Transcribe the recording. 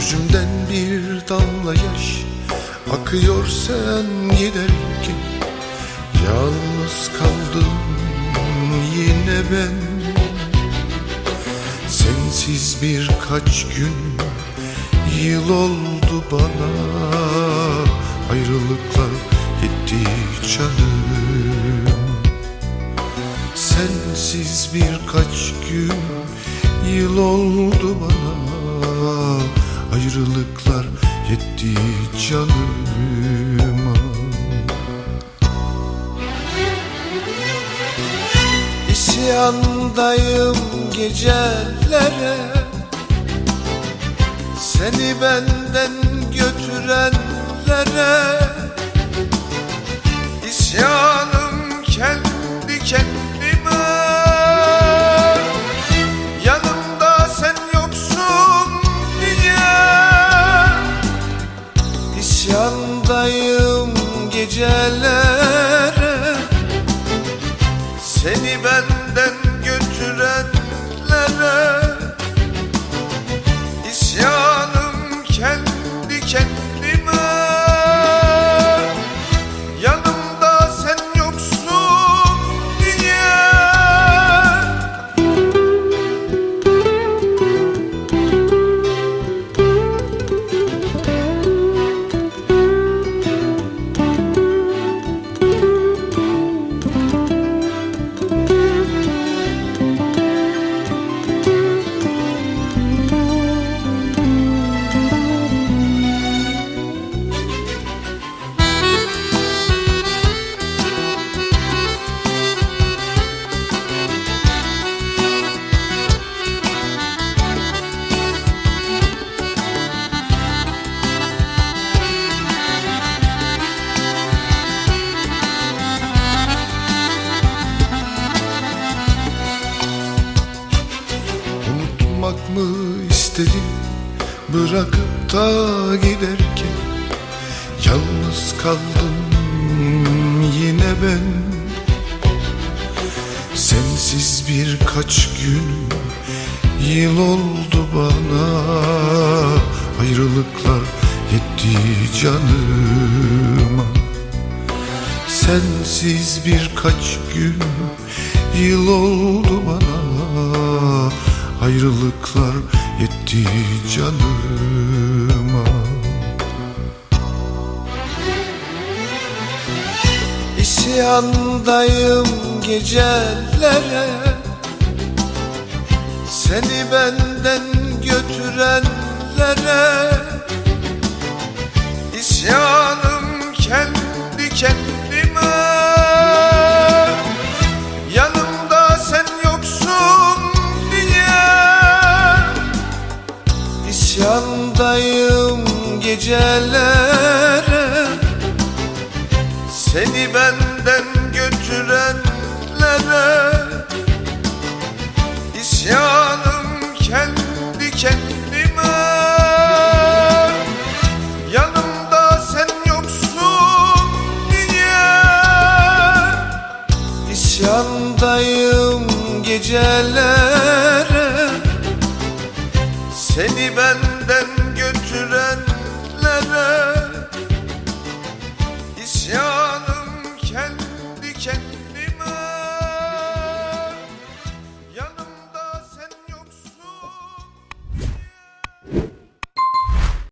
Gözümden bir damla yaş Akıyor sen giderken Yalnız kaldım yine ben. Sensiz birkaç gün Yıl oldu bana Ayrılıklar gitti canım. Sensiz birkaç gün Yıl oldu bana Ayrılıklar yetti canıma İsyandayım gecelere. Seni benden götürenlere. İsyanım kendi kendime İstedin Bırakıp da giderken. Yalnız kaldım yine ben. Sensiz birkaç gün Yıl oldu bana. Ayrılıklar yetti canıma. Sensiz birkaç gün Yıl oldu bana. Ayrılıklar yetti canıma. İsyandayım gecelere. Seni benden götürenlere gecelere Seni benden götürenlere İsyanım kendi kendime. Yanımda sen yoksun diye İsyandayım gecelere Seni ben love.